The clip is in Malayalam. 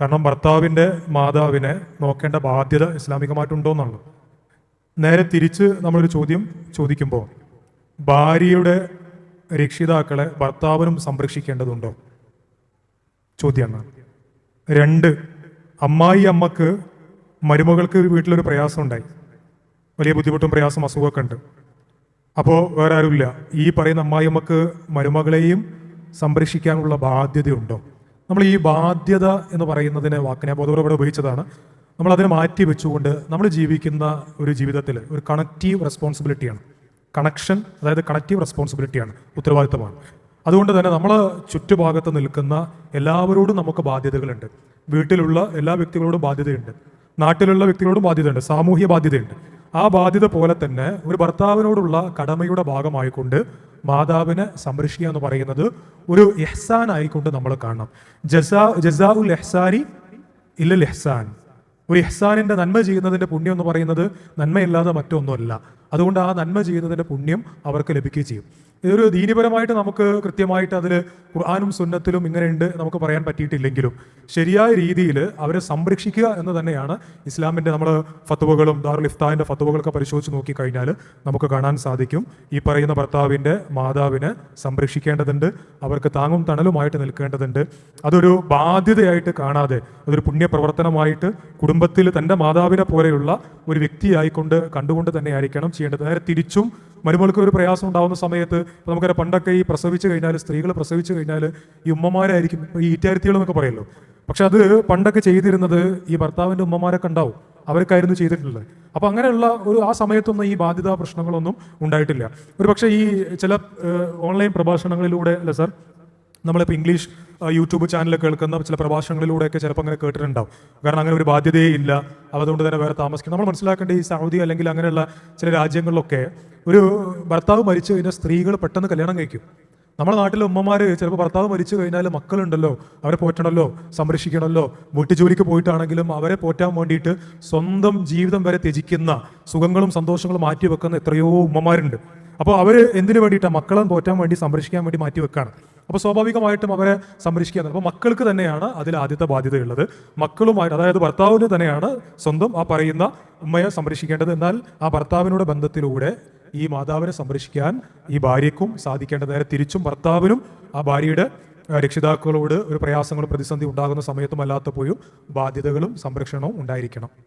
കാരണം ഭർത്താവിന്റെ മാതാവിനെ നോക്കേണ്ട ബാധ്യത ഇസ്ലാമികമായിട്ടുണ്ടോ എന്നുള്ളത്. നേരെ തിരിച്ച് നമ്മളൊരു ചോദ്യം ചോദിക്കുമ്പോൾ ഭാര്യയുടെ രക്ഷിതാക്കളെ ഭർത്താവിനും സംരക്ഷിക്കേണ്ടതുണ്ടോ? ചോദ്യമാണ്. രണ്ട് അമ്മായി അമ്മയ്ക്ക് മരുമകൾക്ക് വീട്ടിലൊരു പ്രയാസം ഉണ്ടായി വലിയ ബുദ്ധിമുട്ടും പ്രയാസം അസുഖമൊക്കെ ഉണ്ട്. അപ്പോൾ വേറെ ആരുമില്ല. ഈ പറയുന്ന അമ്മായി അമ്മയ്ക്ക് മരുമകളെയും സംരക്ഷിക്കാനുള്ള ബാധ്യതയുണ്ടോ? നമ്മൾ ഈ ബാധ്യത എന്ന് പറയുന്നതിനെ വാക്കിനെ ബോധപൂർവം ഉപയോഗിച്ചതാണ്. നമ്മൾ അതിനെ മാറ്റി വെച്ചുകൊണ്ട് നമ്മൾ ജീവിക്കുന്ന ഒരു ജീവിതത്തിൽ ഒരു കണക്റ്റീവ് റെസ്പോൺസിബിലിറ്റിയാണ് കണക്ഷൻ അതായത് കണക്റ്റീവ് റെസ്പോൺസിബിലിറ്റിയാണ് ഉത്തരവാദിത്തമാണ്. അതുകൊണ്ട് തന്നെ നമ്മൾ ചുറ്റുഭാഗത്ത് നിൽക്കുന്ന എല്ലാവരോടും നമുക്ക് ബാധ്യതകളുണ്ട്. വീട്ടിലുള്ള എല്ലാ വ്യക്തികളോടും ബാധ്യതയുണ്ട്. നാട്ടിലുള്ള വ്യക്തികളോടും ബാധ്യതയുണ്ട്. സാമൂഹ്യ ബാധ്യതയുണ്ട്. ആ ബാധ്യത പോലെ തന്നെ ഒരു ഭർത്താവിനോടുള്ള കടമയുടെ ഭാഗമായിക്കൊണ്ട് മാതാവിനെ സംരക്ഷിക്കുക എന്ന് പറയുന്നത് ഒരു എഹ്സാൻ ആയിക്കൊണ്ട് നമ്മൾ കാണണം. ജസാ ജസാ ഉൽ എഹ്സാനി ഇല്ല എഹ്സാൻ. ഒരു ഇഹ്സാനിന്റെ നന്മ ചെയ്യുന്നതിന്റെ പുണ്യം എന്ന് പറയുന്നത് നന്മയില്ലാതെ മറ്റൊന്നുമല്ല. അതുകൊണ്ട് ആ നന്മ ചെയ്യുന്നതിന്റെ പുണ്യം അവർക്ക് ലഭിക്കുകയും ചെയ്യും. ഇതൊരു ദീനിപരമായിട്ട് നമുക്ക് കൃത്യമായിട്ട് അതിൽ ഖുർആാനും സുന്നത്തിലും ഇങ്ങനെയുണ്ട് നമുക്ക് പറയാൻ പറ്റിയിട്ടില്ലെങ്കിലും ശരിയായ രീതിയിൽ അവരെ സംരക്ഷിക്കുക എന്ന് തന്നെയാണ് ഇസ്ലാമിന്റെ നമ്മൾ ഫത്തുവകളും ദാറുൽ ഇഫ്താഹിന്റെ ഫത്തുവകളൊക്കെ പരിശോധിച്ച് നോക്കിക്കഴിഞ്ഞാൽ നമുക്ക് കാണാൻ സാധിക്കും. ഈ പറയുന്ന ഭർത്താവിന്റെ മാതാവിനെ സംരക്ഷിക്കേണ്ടതുണ്ട് അവർക്ക് താങ്ങും തണലുമായിട്ട് നിൽക്കേണ്ടതുണ്ട്. അതൊരു ബാധ്യതയായിട്ട് കാണാതെ അതൊരു പുണ്യപ്രവർത്തനമായിട്ട് കുടുംബത്തിൽ തന്റെ മാതാവിനെ പോലെയുള്ള ഒരു വ്യക്തിയായിക്കൊണ്ട് കണ്ടുകൊണ്ട് തന്നെ ആയിരിക്കണം ചെയ്യേണ്ടത്. നേരെ തിരിച്ചും മരുമകൾക്ക് ഒരു പ്രയാസം ഉണ്ടാകുന്ന സമയത്ത് ഇപ്പോൾ നമുക്കറിയാം പണ്ടൊക്കെ ഈ പ്രസവിച്ചു കഴിഞ്ഞാൽ സ്ത്രീകൾ പ്രസവിച്ചു കഴിഞ്ഞാൽ ഈ ഉമ്മമാരായിരിക്കും ഈ ഈറ്റാരിത്തികൾ എന്നൊക്കെ പറയല്ലോ പക്ഷെ അത് പണ്ടൊക്കെ ചെയ്തിരുന്നത് ഈ ഭർത്താവിന്റെ ഉമ്മമാരൊക്കെ ഉണ്ടാവും. അവർക്കായിരുന്നു ചെയ്തിട്ടുള്ളത്. അപ്പോൾ അങ്ങനെയുള്ള ഒരു ആ സമയത്തൊന്നും ഈ ബാധ്യതാ പ്രശ്നങ്ങളൊന്നും ഉണ്ടായിട്ടില്ല. ഒരു പക്ഷേ ഈ ചില ഓൺലൈൻ പ്രഭാഷണങ്ങളിലൂടെ അല്ല സാർ നമ്മളിപ്പോൾ ഇംഗ്ലീഷ് യൂട്യൂബ് ചാനൽ കേൾക്കുന്ന ചില പ്രഭാഷണങ്ങളിലൂടെയൊക്കെ ചിലപ്പോൾ അങ്ങനെ കേട്ടിട്ടുണ്ടാവും. കാരണം അങ്ങനെ ഒരു ബാധ്യതയേ ഇല്ല. അതുകൊണ്ട് തന്നെ വേറെ താമസിക്കും. നമ്മൾ മനസ്സിലാക്കേണ്ട ഈ സൗദി അല്ലെങ്കിൽ അങ്ങനെയുള്ള ചില രാജ്യങ്ങളിലൊക്കെ ഒരു ഭർത്താവ് മരിച്ചു കഴിഞ്ഞാൽ സ്ത്രീകൾ പെട്ടെന്ന് കല്യാണം കഴിക്കും. നമ്മുടെ നാട്ടിലെ ഉമ്മമാർ ചിലപ്പോൾ ഭർത്താവ് മരിച്ചു കഴിഞ്ഞാൽ മക്കളുണ്ടല്ലോ അവരെ പോറ്റണമല്ലോ സംരക്ഷിക്കണമല്ലോ വീട്ടു ജോലിക്ക് പോയിട്ടാണെങ്കിലും അവരെ പോറ്റാൻ വേണ്ടിയിട്ട് സ്വന്തം ജീവിതം വരെ ത്യജിക്കുന്ന സുഖങ്ങളും സന്തോഷങ്ങളും മാറ്റി വെക്കുന്ന എത്രയോ ഉമ്മമാരുണ്ട്. അപ്പോൾ അവർ എന്തിനു വേണ്ടിയിട്ടാണ് മക്കളെ പോറ്റാൻ വേണ്ടി സംരക്ഷിക്കാൻ വേണ്ടി മാറ്റി വെക്കാണ്. അപ്പോൾ സ്വാഭാവികമായിട്ടും അവരെ സംരക്ഷിക്കുക അപ്പോൾ മക്കൾക്ക് തന്നെയാണ് അതിൽ ആദ്യത്തെ ബാധ്യതയുള്ളത്. മക്കളുമായിട്ട് അതായത് ഭർത്താവിന് തന്നെയാണ് സ്വന്തം ആ പറയുന്ന ഉമ്മയെ സംരക്ഷിക്കേണ്ടത്. എന്നാൽ ആ ഭർത്താവിനോട് ബന്ധത്തിലൂടെ ഈ മാതാവിനെ സംരക്ഷിക്കാൻ ഈ ഭാര്യക്കും സാധിക്കേണ്ടത് നേരെ തിരിച്ചും ഭർത്താവിനും ആ ഭാര്യയുടെ രക്ഷിതാക്കളോട് ഒരു പ്രയാസങ്ങളും പ്രതിസന്ധി ഉണ്ടാകുന്ന സമയത്തും അല്ലാത്തപ്പോഴും ബാധ്യതകളും സംരക്ഷണവും ഉണ്ടായിരിക്കണം.